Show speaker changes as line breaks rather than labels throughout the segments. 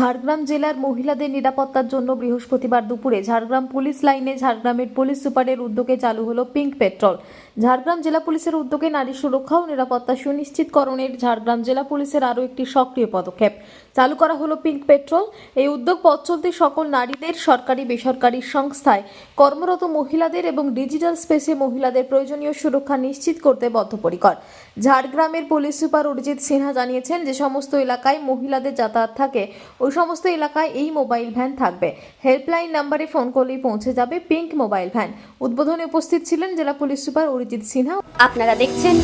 ঝাড়গ্রাম জেলার মহিলাদের নিরাপত্তার জন্য বৃহস্পতিবার দুপুরে ঝাড়গ্রাম পুলিশ লাইনে ঝাড়গ্রামের পুলিশ সুপারের উদ্যোগে চালু হলো পিঙ্ক পেট্রোল। ঝাড়গ্রাম জেলা পুলিশের উদ্যোগে নারী সুরক্ষা ও নিরাপত্তা সুনিশ্চিতকরণের ঝাড়গ্রাম জেলা পুলিশের আরও একটি সক্রিয় পদক্ষেপ। চালু করা হলো পিঙ্ক পেট্রোল। এই উদ্যোগ পথ চলতে সকল নারীদের সরকারি বেসরকারি সংস্থায় কর্মরত মহিলাদের এবং ডিজিটাল স্পেসে মহিলাদের প্রয়োজনীয় সুরক্ষা নিশ্চিত করতে বদ্ধপরিকর। ঝাড়গ্রামের পুলিশ সুপার অরিজিৎ সিনহা জানিয়েছেন যে সমস্ত এলাকায় মহিলাদের যাতায়াত থাকে ওই সমস্ত এলাকায় এই মোবাইল ভ্যান থাকবে। হেল্পলাইন নাম্বারে ফোন করলেই পৌঁছে যাবে পিঙ্ক মোবাইল ভ্যান। উদ্বোধনে উপস্থিত ছিলেন জেলা পুলিশ সুপার অরিজিৎ সিনহা।
আপনারা দেখছেন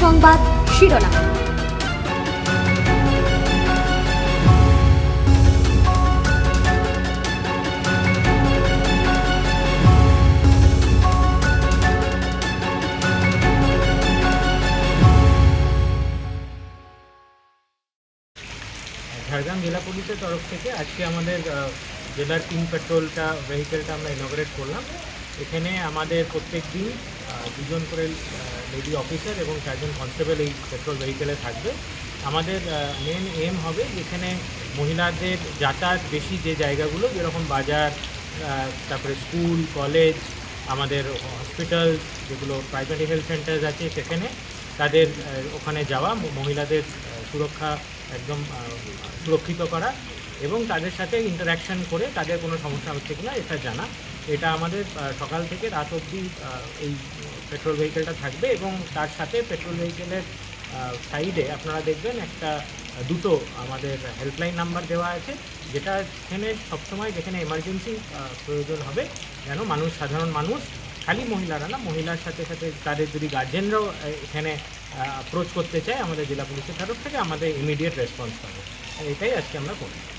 সংবাদ শিরোনাম।
ঝাড়গ্রাম জেলা পুলিশের তরফ থেকে আজকে আমাদের জেলার কিং পেট্রোলটা ভেহিকেলটা আমরা ইনগ্রেট করলাম। এখানে আমাদের প্রত্যেক দিন দুজন করে লেডি অফিসার এবং চারজন কনস্টেবল এই পেট্রোল ভেহিকেলে থাকবে। আমাদের মেন এম হবে যেখানে মহিলাদের যাতায়াত বেশি যে জায়গাগুলো, যেরকম বাজার তারপরে স্কুল কলেজ আমাদের হসপিটাল যেগুলো প্রাইমারি হেলথ সেন্টার আছে সেখানে তাদের ওখানে যাওয়া, মহিলাদের সুরক্ষা একদম সুরক্ষিত করা এবং তাদের সাথে ইন্টারাকশন করে তাদের কোনো সমস্যা হচ্ছে কিনা এটা জানা। এটা আমাদের সকাল থেকে রাত অবধি এই পেট্রোল ভেহিকেলটা থাকবে এবং তার সাথে পেট্রোল ভেহিকেলের সাইডে আপনারা দেখবেন একটা দুটো আমাদের হেল্পলাইন নাম্বার দেওয়া আছে, যেটা এখানে সবসময় যেখানে এমার্জেন্সি প্রয়োজন হবে, যেন মানুষ, সাধারণ মানুষ, খালি মহিলারা না, মহিলার সাথে সাথে তাদের যদি গার্জেনরাও এখানে অ্যাপ্রোচ করতে চাই আমাদের জেলা পুলিশের তরফ থেকে আমাদের ইমিডিয়েট রেসপন্স পাবে। এটাই আজকে আমরা করি